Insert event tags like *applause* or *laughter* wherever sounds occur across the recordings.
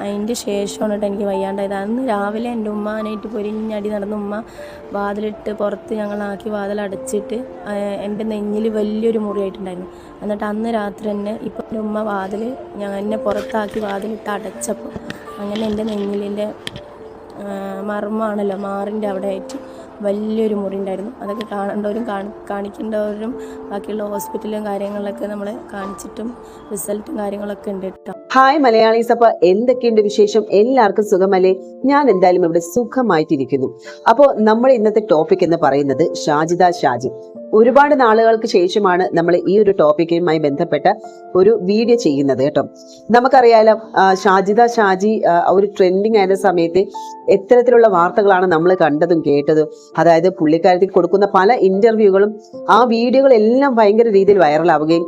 അതിന്റെ ശേഷമാണ് കേട്ടോ എനിക്ക് വയ്യാണ്ടായത്. അന്ന് രാവിലെ എന്റെ ഉമ്മ ഉമ്മാനായിട്ട് പൊരിഞ്ഞടി നടന്ന ഉമ്മ വാതിലിട്ട് പുറത്ത് ഞങ്ങളാക്കി വാതിലടച്ചിട്ട് എന്റെ നെഞ്ഞിൽ വലിയൊരു മുറിയായിട്ടുണ്ടായിരുന്നു. എന്നിട്ട് അന്ന് രാത്രി തന്നെ ഇപ്പം എന്റെ ഉമ്മ വാതിൽ ഞാൻ എന്നെ പുറത്താക്കി വാതിലിട്ട് അടച്ചപ്പോൾ അങ്ങനെ എന്റെ നെഞ്ഞിലിന്റെ മർമ്മമാണല്ലോ മാറിന്റെ അവിടെ ആയിട്ട് വലിയൊരു മുറി ഉണ്ടായിരുന്നു അതൊക്കെ കാണേണ്ടവരും കാണി കാണിക്കേണ്ടവരും ബാക്കിയുള്ള ഹോസ്പിറ്റലും കാര്യങ്ങളിലൊക്കെ നമ്മളെ കാണിച്ചിട്ടും റിസൾട്ടും കാര്യങ്ങളൊക്കെ ഉണ്ട് കേട്ടോ. ഹായ് മലയാളീസ് അപ്പൊ എന്തൊക്കെയുണ്ട് വിശേഷം? എല്ലാവർക്കും സുഖമല്ലേ? ഞാൻ എന്തായാലും ഇവിടെ സുഖമായിട്ടിരിക്കുന്നു. അപ്പോൾ നമ്മൾ ഇന്നത്തെ ടോപ്പിക് എന്ന് പറയുന്നത് ഷാജിദ ഷാജി. ഒരുപാട് നാളുകൾക്ക് ശേഷമാണ് നമ്മൾ ഈ ഒരു ടോപ്പിക്കുമായി ബന്ധപ്പെട്ട ഒരു വീഡിയോ ചെയ്യുന്നത് കേട്ടോ. നമുക്കറിയാലോ ഷാജിദ ഷാജി ഒരു ട്രെൻഡിങ് ആയ സമയത്ത് എത്തരത്തിലുള്ള വാർത്തകളാണ് നമ്മൾ കണ്ടതും കേട്ടതും. അതായത് പുള്ളിക്കാരത്തിൽ കൊടുക്കുന്ന പല ഇന്റർവ്യൂകളും ആ വീഡിയോകളെല്ലാം ഭയങ്കര രീതിയിൽ വൈറലാവുകയും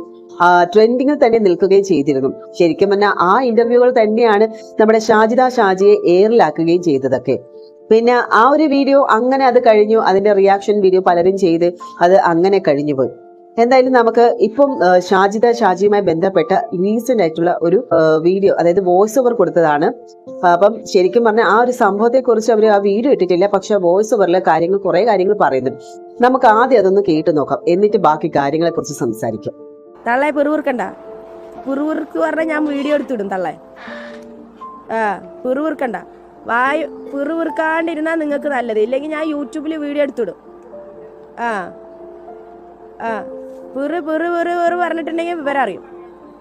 ട്രെൻഡിങ്ങിൽ തന്നെ നിൽക്കുകയും ചെയ്തിരുന്നു. ശരിക്കും പറഞ്ഞാൽ ആ ഇന്റർവ്യൂകൾ തന്നെയാണ് നമ്മുടെ ഷാജിദ ഷാജിയെ എയറിലാക്കുകയും ചെയ്തതൊക്കെ. പിന്നെ ആ ഒരു വീഡിയോ അങ്ങനെ അത് കഴിഞ്ഞു അതിന്റെ റിയാക്ഷൻ വീഡിയോ പലരും ചെയ്ത് അത് അങ്ങനെ കഴിഞ്ഞു പോയി. എന്തായാലും നമുക്ക് ഇപ്പം ഷാജിദ ഷാജിയുമായി ബന്ധപ്പെട്ട റീസെന്റ് ആയിട്ടുള്ള ഒരു വീഡിയോ അതായത് വോയിസ് ഓവർ കൊടുത്തതാണ്. അപ്പം ശരിക്കും പറഞ്ഞാൽ ആ ഒരു സംഭവത്തെ കുറിച്ച് അവർ ആ വീഡിയോ ഇട്ടിട്ടില്ല പക്ഷെ വോയിസ് ഓവറിലെ കാര്യങ്ങൾ കുറെ കാര്യങ്ങൾ പറയുന്നുണ്ട്. നമുക്ക് ആദ്യം അതൊന്ന് കേട്ടു നോക്കാം. എന്നിട്ട് ബാക്കി കാര്യങ്ങളെ കുറിച്ച് സംസാരിക്കാം. തള്ളെ പിറുവിറുക്കണ്ട പിറുവിറുക്ക് പറഞ്ഞാൽ ഞാൻ വീഡിയോ എടുത്തിടും തള്ളെ. ആ പിറുവിറുക്കണ്ട വായു പിറുവിറുക്കാണ്ടിരുന്നാൽ നിങ്ങൾക്ക് നല്ലത്. ഇല്ലെങ്കിൽ ഞാൻ യൂട്യൂബിൽ വീഡിയോ എടുത്തിടും. ആ ആ. പിറു പിറു പിറു പിറു പറഞ്ഞിട്ടുണ്ടെങ്കിൽ വിവരം അറിയും.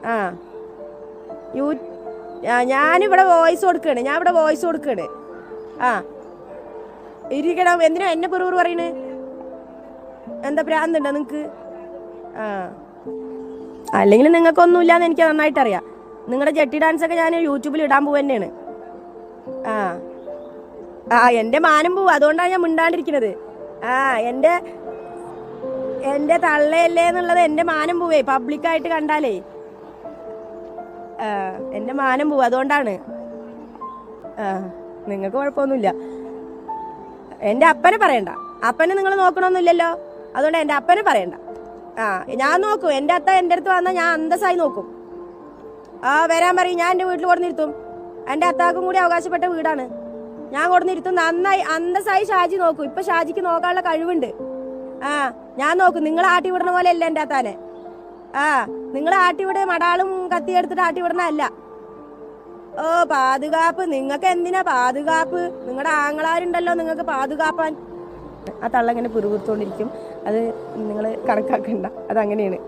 ആ. യൂ ഞാനിവിടെ വോയിസ് കൊടുക്കുകയാണ് ഞാൻ ഇവിടെ വോയിസ് കൊടുക്കുകയാണ് ആ. ഇരിക്കണം. എന്തിനാ എന്നെ പിറുപിറു പറയണേ? എന്താ പ്രാന്തുണ്ടോ നിങ്ങൾക്ക് ആ. അല്ലെങ്കിൽ നിങ്ങൾക്കൊന്നുമില്ലാന്ന് എനിക്ക് നന്നായിട്ട് അറിയാം നിങ്ങളുടെ ജെട്ടി ഡാൻസ് ഒക്കെ ഞാൻ യൂട്യൂബിൽ ഇടാൻ പോവുക തന്നെയാണ്. ആ. ആ എന്റെ മാനം പോവും. അതുകൊണ്ടാണ് ഞാൻ മിണ്ടാണ്ടിരിക്കുന്നത്. ആ എന്റെ എന്റെ തള്ളയല്ലേ എന്നുള്ളത് എന്റെ മാനം പോവേ. പബ്ലിക്കായിട്ട് കണ്ടാലേ. എന്റെ മാനം പോവും. അതുകൊണ്ടാണ്. ആ നിങ്ങൾക്ക് കുഴപ്പമൊന്നുമില്ല. എന്റെ അപ്പനെ പറയണ്ട. അപ്പനെ നിങ്ങൾ നോക്കണമെന്നില്ലല്ലോ അതുകൊണ്ട് എന്റെ അപ്പനെ പറയണ്ട. ആ ഞാൻ നോക്കും. എന്റെ അത്ത എന്റെ അടുത്ത് വന്നാൽ ഞാൻ അന്തസ്സായി നോക്കും. ആ വരാൻ പറയും. ഞാൻ എന്റെ വീട്ടിൽ കൊടുന്നിരുത്തും. എന്റെ അത്താക്കും കൂടി അവകാശപ്പെട്ട വീടാണ്. ഞാൻ കൊടുന്നിരുത്തും. നന്നായി അന്തസ്സായി ഷാജി നോക്കും. ഇപ്പൊ ഷാജിക്ക് നോക്കാനുള്ള കഴിവുണ്ട്. ആ ഞാൻ നോക്കും. നിങ്ങൾ ആട്ടി വിടണ പോലെ അല്ല എന്റെ അത്താനെ. ആ നിങ്ങൾ ആട്ടി വിടെ മടാളും കത്തി എടുത്തിട്ട് ആട്ടി വിടണ അല്ല ഓ പാതുകാപ്പ്. നിങ്ങൾക്ക് എന്തിനാ പാതുകാപ്പ്? നിങ്ങളുടെ ആങ്ങളാരുണ്ടല്ലോ നിങ്ങൾക്ക് പാതുകാപ്പാൻ. ആ തള്ളങ്ങനെ പുരുകുത്തോണ്ടിരിക്കും അത് നിങ്ങൾ കണക്കാക്കണ്ട. അതങ്ങനെയാണ്.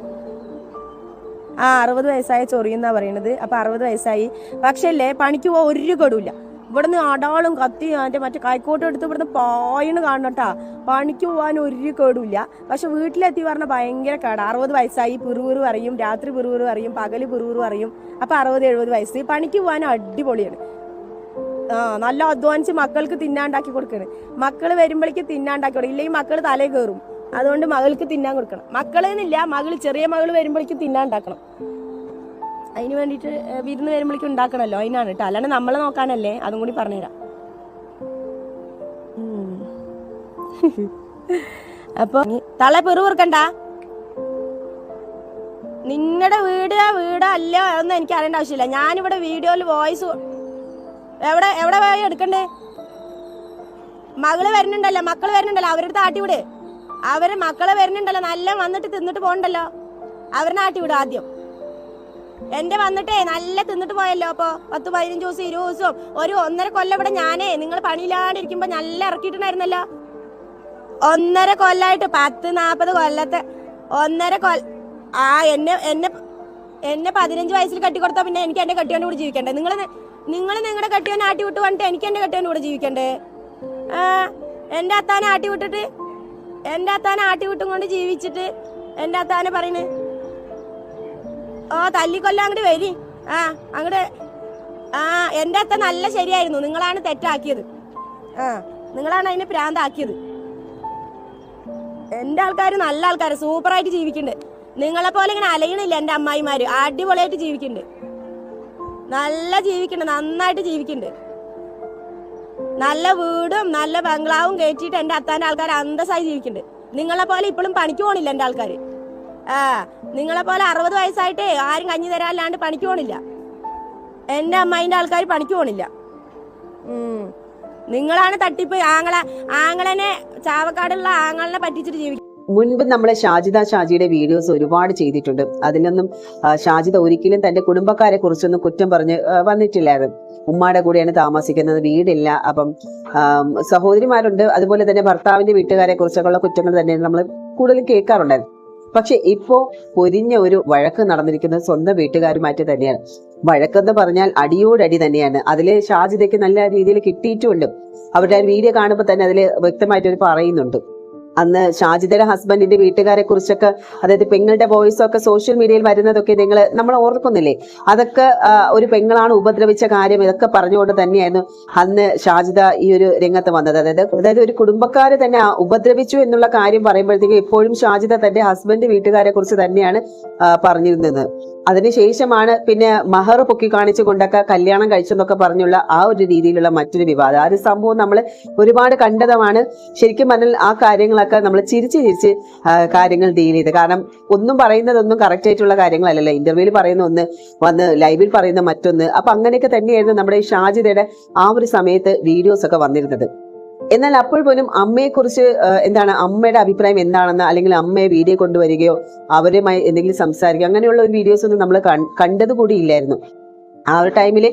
ആ അറുപത് വയസ്സായ ചൊറിയെന്നാ പറയണത്. അപ്പൊ അറുപത് വയസ്സായി. പക്ഷേ അല്ലേ പണിക്ക് പോകാൻ ഒരു കടുമില്ല ഇവിടുന്ന് അടാളും കത്തി അതിന്റെ മറ്റേ കൈക്കോട്ട് എടുത്ത് ഇവിടുന്ന് പായണ് കാണണട്ടാ. പണിക്ക് പോകാൻ ഒരു കേടുമില്ല പക്ഷെ വീട്ടിലെത്തി പറഞ്ഞ ഭയങ്കര കേടാ. അറുപത് വയസ്സായി പിറുപിറു അറിയും രാത്രി പിറുപിറു അറിയും പകൽ പിറുപിറു അറിയും അപ്പൊ അറുപത് എഴുപത് വയസ്സ്. പണിക്ക് പോകാൻ അടിപൊളിയാണ്. നല്ല അധ്വാനിച്ച് മക്കൾക്ക് തിന്നാണ്ടാക്കി കൊടുക്കണം. മക്കൾ വരുമ്പോഴേക്ക് തിന്നാണ്ടാക്കി കൊടുക്കും ഇല്ലെങ്കിൽ മക്കൾ തലേ കയറും അതുകൊണ്ട് മകൾക്ക് തിന്നാൻ കൊടുക്കണം. മക്കളെന്നില്ല മകൾ ചെറിയ മകൾ വരുമ്പോഴേക്കും തിന്നാണ്ടാക്കണം. അതിന് വേണ്ടിയിട്ട് വിരുന്ന് വരുമ്പോഴേക്കും ഉണ്ടാക്കണമല്ലോ അതിനാണ് കേട്ടോ അല്ലാണ്ട് നമ്മളെ നോക്കാനല്ലേ അതും കൂടി പറഞ്ഞുതരാം. *laughs* അപ്പൊ തള പെറുവിറുക്കണ്ട നിങ്ങളുടെ വീട് വീടാ അല്ല അതൊന്നും എനിക്ക് അറിയേണ്ട ആവശ്യമില്ല. ഞാനിവിടെ വീഡിയോയിൽ വോയിസ് എവിടെ എവിടെ പോയി എടുക്കണ്ടേ? മകൾ വരുന്നുണ്ടല്ലോ മക്കൾ വരുന്നുണ്ടല്ലോ അവരുടെ ആട്ടി വിട് അവരെ മക്കളെ വരുന്നുണ്ടല്ലോ നല്ല വന്നിട്ട് തിന്നിട്ട് പോകണ്ടല്ലോ. അവരുടെ ആട്ടി വിട് ആദ്യം. എന്റെ വന്നിട്ടേ നല്ല തിന്നിട്ട് പോയല്ലോ അപ്പൊ പത്ത് പതിനഞ്ച് ദിവസം ഇരുപത് ദിവസം ഒരു ഒന്നര കൊല്ലം ഇവിടെ ഞാനേ നിങ്ങൾ പണിയില്ലാണ്ടിരിക്കുമ്പോ നല്ല ഇറക്കിയിട്ടുണ്ടായിരുന്നല്ലോ. ഒന്നര കൊല്ലായിട്ട് പത്ത് നാപ്പത് കൊല്ലത്തെ ഒന്നര കൊല്ല ആ എന്നെ എന്നെ എന്നെ പതിനഞ്ച് വയസ്സിൽ കെട്ടിക്കൊടുത്താ പിന്നെ എനിക്ക് എന്റെ കെട്ടിയോണ്ട് കൂടി ജീവിക്കണ്ടേ? നിങ്ങൾ നിങ്ങൾ നിങ്ങളുടെ കെട്ടിയോനെ ആട്ടി വിട്ട് വന്നിട്ട് എനിക്ക് എന്റെ കെട്ടിയോന്റെ കൂടെ ജീവിക്കണ്ടേ? എന്റെ അത്താനെ ആട്ടി വിട്ടിട്ട് എന്റെ അത്താനെ ആട്ടി വിട്ടും കൊണ്ട് ജീവിച്ചിട്ട് എന്റെ അത്താനെ പറയണേ ഓ തല്ലിക്കൊല്ലം അങ്ങോട്ട് വരി. ആ അങ്ങോട്ട് ആ എന്റെ അത്ത നല്ല ശരിയായിരുന്നു. നിങ്ങളാണ് തെറ്റാക്കിയത്. ആ നിങ്ങളാണ് അതിനെ പ്രാന്താക്കിയത്. എന്റെ ആൾക്കാർ നല്ല ആൾക്കാർ സൂപ്പറായിട്ട് ജീവിക്കുന്നുണ്ട് നിങ്ങളെ പോലെ ഇങ്ങനെ അലയണില്ല എന്റെ അമ്മായിമാര്. അടിപൊളിയായിട്ട് ജീവിക്കുന്നുണ്ട് നല്ല ജീവിക്കുന്നുണ്ട് നന്നായിട്ട് ജീവിക്കുന്നുണ്ട് നല്ല വീടും നല്ല ബംഗ്ലാവും കയറ്റിയിട്ട് എന്റെ അത്താന്റെ ആൾക്കാർ അന്തസ്സായി ജീവിക്കുന്നുണ്ട് നിങ്ങളെ പോലെ ഇപ്പോഴും പണിക്ക് പോണില്ല എന്റെ ആൾക്കാർ ആ നിങ്ങളെ പോലെ അറുപത് വയസ്സായിട്ടേ ആരും കഞ്ഞി തരാല്ലാണ്ട് പണിക്ക് പോണില്ല. എന്റെ അമ്മായിന്റെ ആൾക്കാർ പണിക്ക് പോണില്ല. നിങ്ങളാണ് തട്ടിപ്പ്. ആങ്ങള ആങ്ങളനെ ചാവക്കാടുള്ള ആങ്ങളനെ പറ്റിച്ചിട്ട് ജീവിക്കും മുൻപ് നമ്മൾ ഷാജിദ ഷാജിയുടെ വീഡിയോസ് ഒരുപാട് ചെയ്തിട്ടുണ്ട്. അതിനൊന്നും ഷാജിദ ഒരിക്കലും തന്റെ കുടുംബക്കാരെ കുറിച്ചൊന്നും കുറ്റം പറഞ്ഞ് വന്നിട്ടില്ലായിരുന്നു. ഉമ്മയുടെ കൂടെയാണ് താമസിക്കുന്നത് വീടില്ല. അപ്പം സഹോദരിമാരുണ്ട്. അതുപോലെ തന്നെ ഭർത്താവിന്റെ വീട്ടുകാരെ കുറിച്ചൊക്കെയുള്ള കുറ്റങ്ങൾ തന്നെയാണ് നമ്മൾ കൂടുതലും കേൾക്കാറുണ്ടായിരുന്നു പക്ഷെ ഇപ്പോ പൊരിഞ്ഞ ഒരു വഴക്ക് നടന്നിരിക്കുന്നത് സ്വന്തം വീട്ടുകാരുമായിട്ട് തന്നെയാണ്. വഴക്കെന്ന് പറഞ്ഞാൽ അടിയോടടി തന്നെയാണ്. അതിൽ ഷാജിദയ്ക്ക് നല്ല രീതിയിൽ കിട്ടിയിട്ടുമുണ്ട്. അവരുടെ വീഡിയോ കാണുമ്പോൾ തന്നെ അതിൽ വ്യക്തമായിട്ട് പറയുന്നുണ്ട്. അന്ന് ഷാജിദയുടെ ഹസ്ബൻഡിന്റെ വീട്ടുകാരെ കുറിച്ചൊക്കെ അതായത് പെങ്ങളുടെ വോയിസ് ഒക്കെ സോഷ്യൽ മീഡിയയിൽ വരുന്നതൊക്കെ നിങ്ങൾ നമ്മൾ ഓർക്കുന്നില്ലേ? അതൊക്കെ ഒരു പെങ്ങളാണ് ഉപദ്രവിച്ച കാര്യം ഇതൊക്കെ പറഞ്ഞുകൊണ്ട് തന്നെയായിരുന്നു അന്ന് ഷാജിദ ഈ ഒരു രംഗത്ത് വന്നത്. അതായത് അതായത് ഒരു കുടുംബക്കാരെ തന്നെ ഉപദ്രവിച്ചു എന്നുള്ള കാര്യം പറയുമ്പോഴത്തേക്കും എപ്പോഴും ഷാജിദ തന്റെ ഹസ്ബൻഡ് വീട്ടുകാരെ കുറിച്ച് തന്നെയാണ് പറഞ്ഞിരുന്നത്. അതിനുശേഷമാണ് പിന്നെ മഹർ പൊക്കി കാണിച്ചുകൊണ്ടൊക്കെ കല്യാണം കഴിച്ചെന്നൊക്കെ പറഞ്ഞുള്ള ആ ഒരു രീതിയിലുള്ള മറ്റൊരു വിവാദം. ആ ഒരു സംഭവം നമ്മൾ ഒരുപാട് കണ്ടതുമാണ് ശരിക്കും പറഞ്ഞാൽ ആ കാര്യങ്ങളൊക്കെ നമ്മൾ ചിരിച്ച് ചിരിച്ച് കാര്യങ്ങൾ ഡീൽ ചെയ്ത്. കാരണം ഒന്നും പറയുന്നതൊന്നും കറക്റ്റ് ആയിട്ടുള്ള കാര്യങ്ങളല്ലല്ലോ. ഇന്റർവ്യൂവിൽ പറയുന്ന ഒന്ന് വന്ന് ലൈവിൽ പറയുന്ന മറ്റൊന്ന്. അപ്പൊ അങ്ങനെയൊക്കെ തന്നെയായിരുന്നു നമ്മുടെ ഷാജിദയുടെ ആ ഒരു സമയത്ത് വീഡിയോസ് ഒക്കെ വന്നിരുന്നത്. എന്നാൽ അപ്പോൾ പോലും അമ്മയെക്കുറിച്ച് എന്താണ് അമ്മയുടെ അഭിപ്രായം എന്താണെന്ന് അല്ലെങ്കിൽ അമ്മയെ വീഡിയോ കൊണ്ടുവരികയോ അവരുമായി എന്തെങ്കിലും സംസാരിക്കുക അങ്ങനെയുള്ള ഒരു വീഡിയോസ് ഒന്നും നമ്മൾ കണ്ടതുകൂടി ഇല്ലായിരുന്നു. ആ ഒരു ടൈമിൽ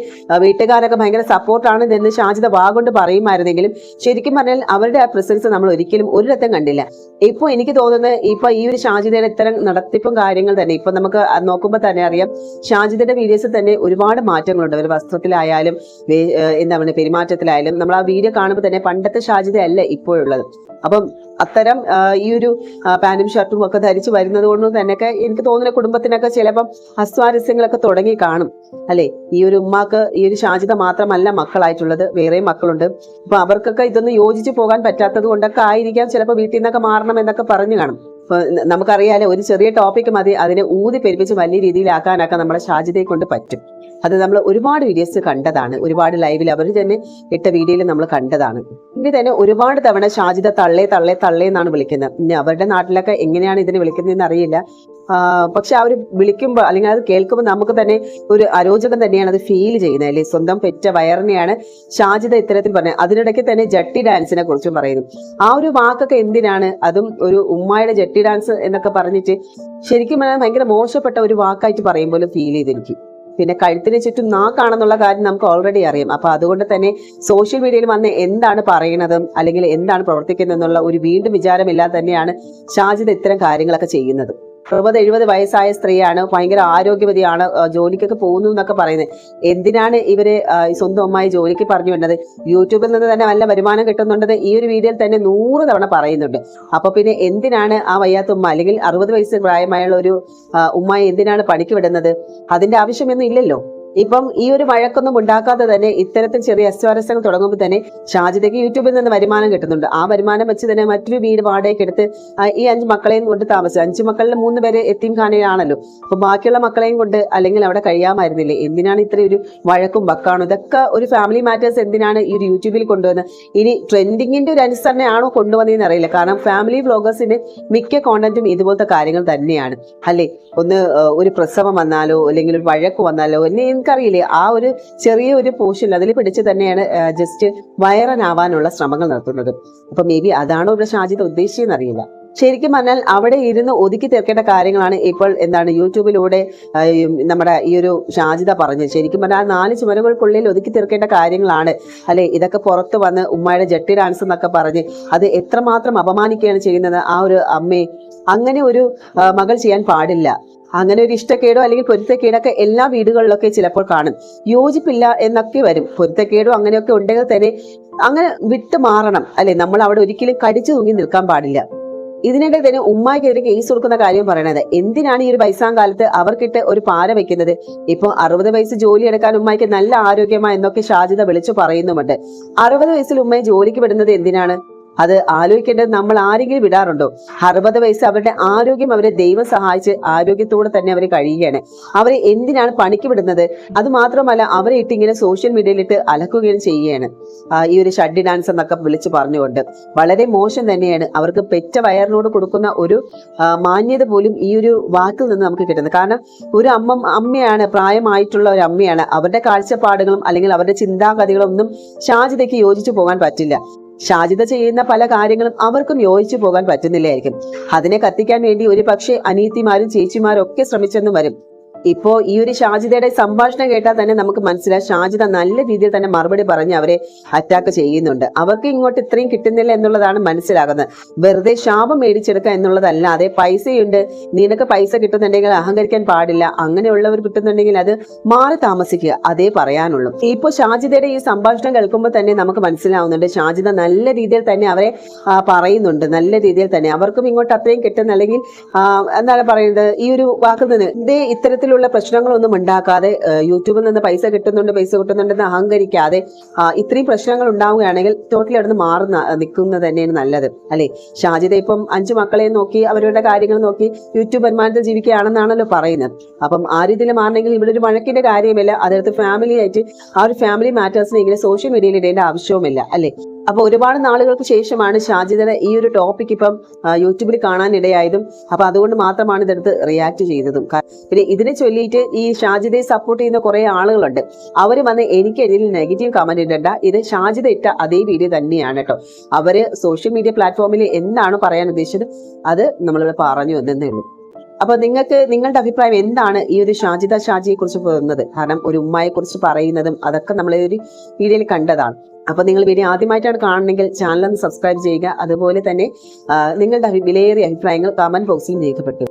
വീട്ടുകാരൊക്കെ ഭയങ്കര സപ്പോർട്ടാണ് ഇതെന്ന് ഷാജിത വാ കൊണ്ട് പറയുമായിരുന്നെങ്കിലും ശരിക്കും പറഞ്ഞാൽ അവരുടെ ആ പ്രസൻസ് നമ്മൾ ഒരിക്കലും ഒരിടത്തും കണ്ടില്ല. ഇപ്പൊ എനിക്ക് തോന്നുന്നത് ഇപ്പൊ ഈ ഒരു ഷാജിതയുടെ ഇത്തരം നടത്തിപ്പും കാര്യങ്ങൾ തന്നെ ഇപ്പൊ നമുക്ക് നോക്കുമ്പോൾ തന്നെ അറിയാം ഷാജിതയുടെ വീഡിയോസിൽ തന്നെ ഒരുപാട് മാറ്റങ്ങളുണ്ട്. ഒരു വസ്ത്രത്തിലായാലും എന്താ പറയുക പെരുമാറ്റത്തിലായാലും നമ്മൾ ആ വീഡിയോ കാണുമ്പോൾ തന്നെ പണ്ടത്തെ ഷാജിതയല്ല ഇപ്പോഴുള്ളത്. അപ്പം അത്തരം ഈ ഒരു പാനും ഷർട്ടും ഒക്കെ ധരിച്ച് വരുന്നത് കൊണ്ട് തന്നെയൊക്കെ എനിക്ക് തോന്നുന്ന കുടുംബത്തിനൊക്കെ ചിലപ്പം അസ്വാരസ്യങ്ങളൊക്കെ തുടങ്ങി കാണും അല്ലെ? ഈ ഒരു ഉമ്മാക്ക് ഈ ഒരു ഷാജിദ മാത്രമല്ല മക്കളായിട്ടുള്ളത് വേറെ മക്കളുണ്ട്. അപ്പൊ അവർക്കൊക്കെ ഇതൊന്നും യോജിച്ചു പോകാൻ പറ്റാത്തത് കൊണ്ടൊക്കെ ആയിരിക്കാം ചിലപ്പോൾ വീട്ടിൽ നിന്നൊക്കെ മാറണം എന്നൊക്കെ പറഞ്ഞു കാണും. നമുക്കറിയാലോ ഒരു ചെറിയ ടോപ്പിക്ക് മതി അതിനെ ഊതി പെരുപ്പിച്ച് വലിയ രീതിയിലാക്കാനൊക്കെ നമ്മളെ ഷാജിതയെ കൊണ്ട് പറ്റും. അത് നമ്മൾ ഒരുപാട് വീഡിയോസ് കണ്ടതാണ് ഒരുപാട് ലൈവിൽ അവർ തന്നെ ഇട്ട വീഡിയോയിൽ നമ്മൾ കണ്ടതാണ്. ഇവർ തന്നെ ഒരുപാട് തവണ ഷാജിദ തള്ളേ തള്ളേ തള്ളേ എന്നാണ് വിളിക്കുന്നത്. പിന്നെ അവരുടെ നാട്ടിലൊക്കെ എങ്ങനെയാണ് ഇതിനെ വിളിക്കുന്നതെന്ന് അറിയില്ല. പക്ഷെ അവർ വിളിക്കുമ്പോൾ അല്ലെങ്കിൽ അത് കേൾക്കുമ്പോൾ നമുക്ക് തന്നെ ഒരു അരോചകം തന്നെയാണ് അത് ഫീൽ ചെയ്യുന്നത് അല്ലെ? സ്വന്തം പെറ്റ വയറിനെയാണ് ഷാജിദ ഇത്തരത്തിൽ പറഞ്ഞത്. അതിനിടയ്ക്ക് തന്നെ ജട്ടി ഡാൻസിനെ കുറിച്ചും പറയുന്നു. ആ ഒരു വാക്കൊക്കെ എന്തിനാണ്? അതും ഒരു ഉമ്മായുടെ ജട്ടി ഡാൻസ് എന്നൊക്കെ പറഞ്ഞിട്ട് ശരിക്കും ഭയങ്കര മോശപ്പെട്ട ഒരു വാക്കായിട്ട് പറയുമ്പോൾ ഫീൽ ചെയ്തെനിക്ക്. പിന്നെ കഴുത്തിന് ചുറ്റും നാക്കാണെന്നുള്ള കാര്യം നമുക്ക് ഓൾറെഡി അറിയാം. അപ്പൊ അതുകൊണ്ട് തന്നെ സോഷ്യൽ മീഡിയയിൽ വന്ന് എന്താണ് പറയുന്നതും അല്ലെങ്കിൽ എന്താണ് പ്രവർത്തിക്കുന്നത് എന്നുള്ള ഒരു വീണ്ടും വിചാരമില്ലാതെ തന്നെയാണ് ഷാജിദ് ഇത്തരം കാര്യങ്ങളൊക്കെ ചെയ്യുന്നത്. അറുപത് എഴുപത് വയസ്സായ സ്ത്രീയാണ് ഭയങ്കര ആരോഗ്യവതിയാണ് ജോലിക്കൊക്കെ പോകുന്നു എന്നൊക്കെ പറയുന്നത്. എന്തിനാണ് ഇവർ സ്വന്തം അമ്മായി ജോലിക്ക് പറഞ്ഞു വരുന്നത് യൂട്യൂബിൽ നിന്ന് തന്നെ നല്ല വരുമാനം കിട്ടുന്നുണ്ടെന്ന് ഈ ഒരു വീഡിയോയിൽ തന്നെ നൂറ് തവണ പറയുന്നുണ്ട്. അപ്പൊ പിന്നെ എന്തിനാണ് ആ വയ്യാത്ത ഉമ്മ അല്ലെങ്കിൽ അറുപത് വയസ്സ് പ്രായമായുള്ള ഒരു ഉമ്മായി എന്തിനാണ് പണിക്ക് വിടുന്നത്? അതിന്റെ ആവശ്യമൊന്നും ഇല്ലല്ലോ. ഇപ്പം ഈ ഒരു വഴക്കൊന്നും ഉണ്ടാക്കാതെ തന്നെ ഇത്തരത്തിൽ ചെറിയ അസ്വാരസ്യങ്ങൾ തുടങ്ങുമ്പോൾ തന്നെ ഷാജിദയ്ക്ക് യൂട്യൂബിൽ നിന്ന് വരുമാനം കിട്ടുന്നുണ്ട്. ആ വരുമാനം വെച്ച് തന്നെ മറ്റൊരു വീട് വാടകയ്ക്ക് എടുത്ത് ഈ അഞ്ച് മക്കളെയും കൊണ്ട് താമസിച്ചു. അഞ്ച് മക്കളിൽ മൂന്ന് പേര് എത്തിയും കാണുകയാണല്ലോ അപ്പൊ ബാക്കിയുള്ള മക്കളെയും കൊണ്ട് അല്ലെങ്കിൽ അവിടെ കഴിയാമായിരുന്നില്ലേ? എന്തിനാണ് ഇത്ര ഒരു വഴക്കും വക്കാണോ? ഇതൊക്കെ ഒരു ഫാമിലി മാറ്റേഴ്സ് എന്തിനാണ് ഈ ഒരു യൂട്യൂബിൽ കൊണ്ടുവന്ന്? ഇനി ട്രെൻഡിങ്ങിന്റെ ഒരു അനുസരണയാണോ കൊണ്ടുവന്നതെന്ന് അറിയില്ല. കാരണം ഫാമിലി വ്ളോഗേഴ്സിന് മിക്ക കോണ്ടന്റും ഇതുപോലത്തെ കാര്യങ്ങൾ തന്നെയാണ്. അല്ലേ? ഒന്ന് ഒരു പ്രസവം വന്നാലോ അല്ലെങ്കിൽ ഒരു വഴക്ക് വന്നാലോ എന്നെ എനിക്കറിയില്ലേ ആ ഒരു ചെറിയ ഒരു പോർഷൻ അതിൽ പിടിച്ച് തന്നെയാണ് ജസ്റ്റ് വൈറലാവാനുള്ള ശ്രമങ്ങൾ നടത്തുന്നത്. അപ്പൊ മേ ബി അതാണോ ഇവിടെ ഷാജിദ് ഉദ്ദേശിച്ചതെന്ന് അറിയില്ല ശരിക്കും പറഞ്ഞാൽ അവിടെ ഇരുന്ന് ഒതുക്കി തീർക്കേണ്ട കാര്യങ്ങളാണ് ഇപ്പോൾ എന്താണ് യൂട്യൂബിലൂടെ നമ്മുടെ ഈ ഒരു ഷാജിത പറഞ്ഞത്. ശരിക്കും പറഞ്ഞാൽ ആ നാല് ചുമരുകൾക്കുള്ളിൽ ഒതുക്കി തീർക്കേണ്ട കാര്യങ്ങളാണ്. അല്ലെ ഇതൊക്കെ പുറത്ത് വന്ന് ഉമ്മയുടെ ജട്ടി ഡാൻസ് എന്നൊക്കെ പറഞ്ഞ് അത് എത്രമാത്രം അപമാനിക്കുകയാണ് ചെയ്യുന്നത് ആ ഒരു അമ്മയെ. അങ്ങനെ ഒരു മകൾ ചെയ്യാൻ പാടില്ല. അങ്ങനെ ഒരു ഇഷ്ടക്കേടോ അല്ലെങ്കിൽ പൊരുത്തക്കേടൊക്കെ എല്ലാ വീടുകളിലൊക്കെ ചിലപ്പോൾ കാണും. യോജിപ്പില്ല എന്നൊക്കെ വരും. പൊരുത്തക്കേടോ അങ്ങനെയൊക്കെ ഉണ്ടെങ്കിൽ തന്നെ അങ്ങനെ വിട്ടു മാറണം അല്ലെ നമ്മൾ അവിടെ ഒരിക്കലും കടിച്ചു തൂങ്ങി നിൽക്കാൻ പാടില്ല. ഇതിനിടെ തന്നെ ഉമ്മായ്ക്കെതിരെ കേസ് കൊടുക്കുന്ന കാര്യം പറയണത്. എന്തിനാണ് ഈ ഒരു വയസ്സാം കാലത്ത് അവർക്കിട്ട് ഒരു പാര വെക്കുന്നത്? ഇപ്പൊ അറുപത് വയസ്സ് ജോലി എടുക്കാൻ ഉമ്മായിക്ക് നല്ല ആരോഗ്യമാ എന്നൊക്കെ ഷാജിത വിളിച്ചു പറയുന്നുമുണ്ട്. അറുപത് വയസ്സിൽ ഉമ്മയെ ജോലിക്ക് വിടുന്നത് എന്തിനാണ്? അത് ആലോചിക്കേണ്ടത് നമ്മൾ ആരെങ്കിലും വിടാറുണ്ടോ? അറുപത് വയസ്സ് അവരുടെ ആരോഗ്യം അവരെ ദൈവം സഹായിച്ച് ആരോഗ്യത്തോടെ തന്നെ അവർ കഴിയുകയാണ്. അവരെ എന്തിനാണ് പണിക്ക് വിടുന്നത്? അത് മാത്രമല്ല അവരെ ഇട്ട് ഇങ്ങനെ സോഷ്യൽ മീഡിയയിലിട്ട് അലക്കുകയും ചെയ്യുകയാണ്. ഈ ഒരു ഷഡ്ഡി ഡാൻസ് എന്നൊക്കെ വിളിച്ച് പറഞ്ഞുകൊണ്ട്. വളരെ മോശം തന്നെയാണ് അവർക്ക് പെറ്റ വയറിനോട് കൊടുക്കുന്ന ഒരു മാന്യത പോലും ഈ ഒരു വാക്കിൽ നിന്ന് നമുക്ക് കിട്ടുന്നത്. കാരണം ഒരു അമ്മ അമ്മയാണ് പ്രായമായിട്ടുള്ള ഒരു അമ്മയാണ്. അവരുടെ കാഴ്ചപ്പാടുകളും അല്ലെങ്കിൽ അവരുടെ ചിന്താഗതികളും ഒന്നും ഷാജിതയ്ക്ക് യോജിച്ചു പോകാൻ പറ്റില്ല. ഷാജിദ ചെയ്യുന്ന പല കാര്യങ്ങളും അവർക്കും യോജിച്ചു പോകാൻ പറ്റുന്നില്ലായിരിക്കും. അതിനെ കത്തിക്കാൻ വേണ്ടി ഒരു പക്ഷേ അനീതിമാരും ചേച്ചിമാരും ഒക്കെ ശ്രമിച്ചെന്നും വരും. ഇപ്പോ ഈ ഒരു ഷാജിദയുടെ സംഭാഷണം കേട്ടാൽ തന്നെ നമുക്ക് മനസ്സിലായി. ഷാജിദ നല്ല രീതിയിൽ തന്നെ മറുപടി പറഞ്ഞ് അവരെ അറ്റാക്ക് ചെയ്യുന്നുണ്ട്. അവർക്ക് ഇങ്ങോട്ട് ഇത്രയും കിട്ടുന്നില്ല എന്നുള്ളതാണ് മനസ്സിലാകുന്നത്. വെറുതെ ശാപം മേടിച്ചെടുക്കുക എന്നുള്ളതല്ലാതെ പൈസയുണ്ട്. നിനക്ക് പൈസ കിട്ടുന്നുണ്ടെങ്കിൽ അഹങ്കരിക്കാൻ പാടില്ല. അങ്ങനെയുള്ളവർ കിട്ടുന്നുണ്ടെങ്കിൽ അത് മാറി താമസിക്കുക. അതേ പറയാനുള്ളൂ. ഇപ്പോൾ ഷാജിദയുടെ ഈ സംഭാഷണം കേൾക്കുമ്പോൾ തന്നെ നമുക്ക് മനസ്സിലാവുന്നുണ്ട്. ഷാജിദ നല്ല രീതിയിൽ തന്നെ അവരെ പറയുന്നുണ്ട്. നല്ല രീതിയിൽ തന്നെ. അവർക്കും ഇങ്ങോട്ട് അത്രയും കിട്ടുന്ന അല്ലെങ്കിൽ എന്താണ് പറയുന്നത്? ഈ ഒരു വാക്കിൽ നിന്ന് ഇതേ ഇത്തരത്തിലുള്ള പ്രശ്നങ്ങളൊന്നും ഉണ്ടാക്കാതെ യൂട്യൂബിൽ നിന്ന് പൈസ കിട്ടുന്നുണ്ട് പൈസ കിട്ടുന്നുണ്ടെന്ന് അഹങ്കരിക്കാതെ ഇത്രയും പ്രശ്നങ്ങൾ ഉണ്ടാവുകയാണെങ്കിൽ ടോട്ടലി അവിടെ നിന്ന് മാറുന്ന നിൽക്കുന്നത് തന്നെയാണ് നല്ലത്. അല്ലെ? ഷാജിത ഇപ്പം അഞ്ചു മക്കളെ നോക്കി അവരുടെ കാര്യങ്ങൾ നോക്കി യൂട്യൂബ് വരുമാനത്തിൽ ജീവിക്കുകയാണെന്നാണല്ലോ പറയുന്നത്. അപ്പം ആ രീതിയിൽ മാറണമെങ്കിൽ ഇവിടെ ഒരു വഴക്കിന്റെ കാര്യമില്ല. അതെടുത്ത് ഫാമിലി ആയിട്ട് ആ ഒരു ഫാമിലി മാറ്റേഴ്സിനെ ഇങ്ങനെ സോഷ്യൽ മീഡിയയിൽ ഇടേണ്ട ആവശ്യവുമില്ല. അല്ലെ? അപ്പൊ ഒരുപാട് നാളുകൾക്ക് ശേഷമാണ് ഷാജിദയുടെ ഈ ഒരു ടോപ്പിക് ഇപ്പം യൂട്യൂബിൽ കാണാനിടയായതും അപ്പൊ അതുകൊണ്ട് മാത്രമാണ് ഇതെടുത്ത് റിയാക്ട് ചെയ്തതും. പിന്നെ ഇതിനെ ചൊല്ലിയിട്ട് ഈ ഷാജിദയെ സപ്പോർട്ട് ചെയ്യുന്ന കുറെ ആളുകളുണ്ട്. അവർ വന്ന് എനിക്ക് ഇതിൽ നെഗറ്റീവ് കമന്റ് ഇടണ്ട. ഇത് ഷാജിദ ഇട്ട അതേ വീഡിയോ തന്നെയാണ് കേട്ടോ. അവർ സോഷ്യൽ മീഡിയ പ്ലാറ്റ്ഫോമിൽ എന്താണ് പറയാൻ ഉദ്ദേശിച്ചത്? അത് നമ്മളിവിടെ പറഞ്ഞു എന്നേ ഉള്ളൂ. അപ്പൊ നിങ്ങൾക്ക് നിങ്ങളുടെ അഭിപ്രായം എന്താണ് ഈ ഒരു ഷാജിദ ഷാജിയെ കുറിച്ച് പറയുന്നത് കാരണം ഒരു ഉമ്മയെ കുറിച്ച് പറയുന്നതും അതൊക്കെ നമ്മൾ ഒരു വീഡിയോയിൽ കണ്ടതാണ്. അപ്പൊ നിങ്ങൾ വീഡിയോ ആദ്യമായിട്ടാണ് കാണണമെങ്കിൽ ചാനൽ ഒന്ന് സബ്സ്ക്രൈബ് ചെയ്യുക. അതുപോലെ തന്നെ നിങ്ങളുടെ വിലയേറിയ അഭിപ്രായങ്ങൾ കമന്റ് ബോക്സിൽ രേഖപ്പെട്ടു